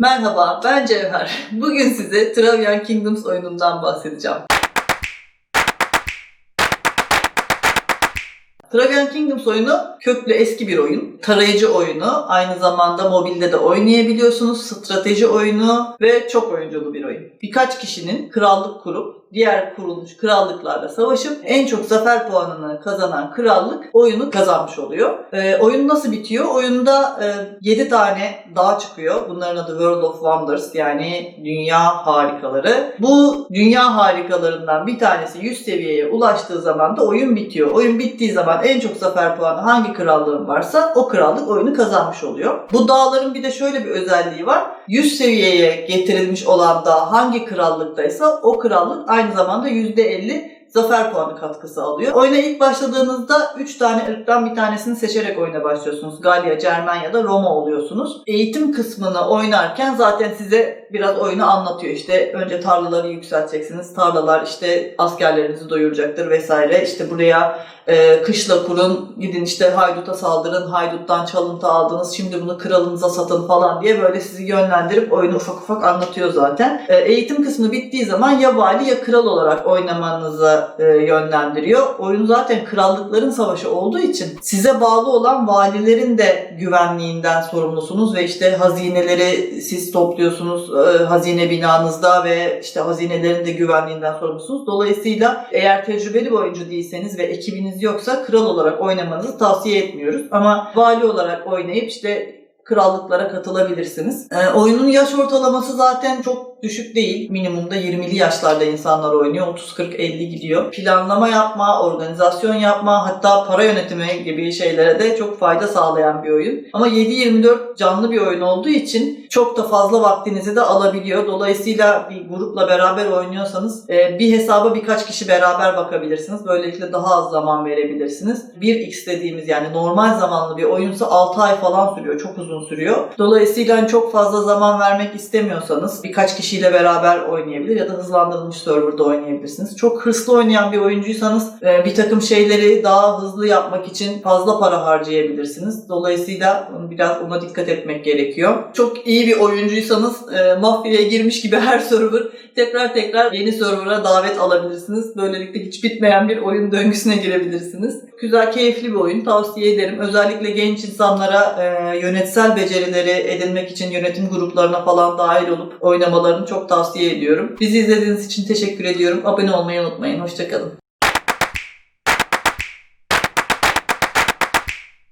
Merhaba, ben Cevher. Bugün size Travian Kingdoms oyunundan bahsedeceğim. Travian Kingdoms oyunu köklü eski bir oyun. Tarayıcı oyunu. Aynı zamanda mobilde de oynayabiliyorsunuz. Strateji oyunu ve çok oyunculu bir oyun. Birkaç kişinin krallık kurup diğer kurulmuş krallıklarla savaşıp en çok zafer puanını kazanan krallık oyunu kazanmış oluyor. Ee, oyun nasıl bitiyor? Oyunda e, 7 tane dağ çıkıyor. Bunların adı World of Wonders yani dünya harikaları. Bu dünya harikalarından bir tanesi 100 seviyeye ulaştığı zaman da oyun bitiyor. Oyun bittiği zaman en çok zafer puanı hangi krallığın varsa o krallık oyunu kazanmış oluyor. Bu dağların bir de şöyle bir özelliği var. 100 seviyeye getirilmiş olan dağ hangi krallıktaysa o krallık aynı zamanda %50 zafer puanı katkısı alıyor. Oyuna ilk başladığınızda 3 tane ırktan bir tanesini seçerek oyuna başlıyorsunuz. Galya, Cermen ya da Roma oluyorsunuz. Eğitim kısmını oynarken zaten size biraz oyunu anlatıyor. İşte önce tarlaları yükselteceksiniz. Tarlalar işte askerlerinizi doyuracaktır vesaire. İşte buraya e, kışla kurun, gidin işte hayduta saldırın, hayduttan çalıntı aldınız, şimdi bunu kralınıza satın falan diye böyle sizi yönlendirip oyunu ufak ufak anlatıyor zaten. E, eğitim kısmı bittiği zaman ya vali ya kral olarak oynamanıza e, yönlendiriyor. Oyun zaten krallıkların savaşı olduğu için size bağlı olan valilerin de güvenliğinden sorumlusunuz ve işte hazineleri siz topluyorsunuz e, hazine binanızda ve işte hazinelerin de güvenliğinden sorumlusunuz. Dolayısıyla eğer tecrübeli bir oyuncu değilseniz ve ekibiniz yoksa kral olarak oynamanızı tavsiye etmiyoruz. Ama vali olarak oynayıp işte krallıklara katılabilirsiniz. E, oyunun yaş ortalaması zaten çok düşük değil. Minimumda 20'li yaşlarda insanlar oynuyor. 30-40-50 gidiyor. Planlama yapma, organizasyon yapma, hatta para yönetimi gibi şeylere de çok fayda sağlayan bir oyun. Ama 7-24 canlı bir oyun olduğu için çok da fazla vaktinizi de alabiliyor. Dolayısıyla bir grupla beraber oynuyorsanız e, bir hesaba birkaç kişi beraber bakabilirsiniz. Böylelikle daha az zaman verebilirsiniz. 1x dediğimiz yani normal zamanlı bir oyunsa 6 ay falan sürüyor. Çok uzun sürüyor. Dolayısıyla hani çok fazla zaman vermek istemiyorsanız birkaç kişiyle beraber oynayabilir ya da hızlandırılmış serverda oynayabilirsiniz. Çok hırslı oynayan bir oyuncuysanız e, bir takım şeyleri daha hızlı yapmak için fazla para harcayabilirsiniz. Dolayısıyla biraz ona dikkat etmek gerekiyor. Çok iyi bir oyuncuysanız e, mafyaya girmiş gibi her server tekrar tekrar yeni server'a davet alabilirsiniz. Böylelikle hiç bitmeyen bir oyun döngüsüne girebilirsiniz. Güzel, keyifli bir oyun. Tavsiye ederim. Özellikle genç insanlara e, yönetsel becerileri edinmek için yönetim gruplarına falan dahil olup oynamalarını çok tavsiye ediyorum. Bizi izlediğiniz için teşekkür ediyorum. Abone olmayı unutmayın. Hoşçakalın.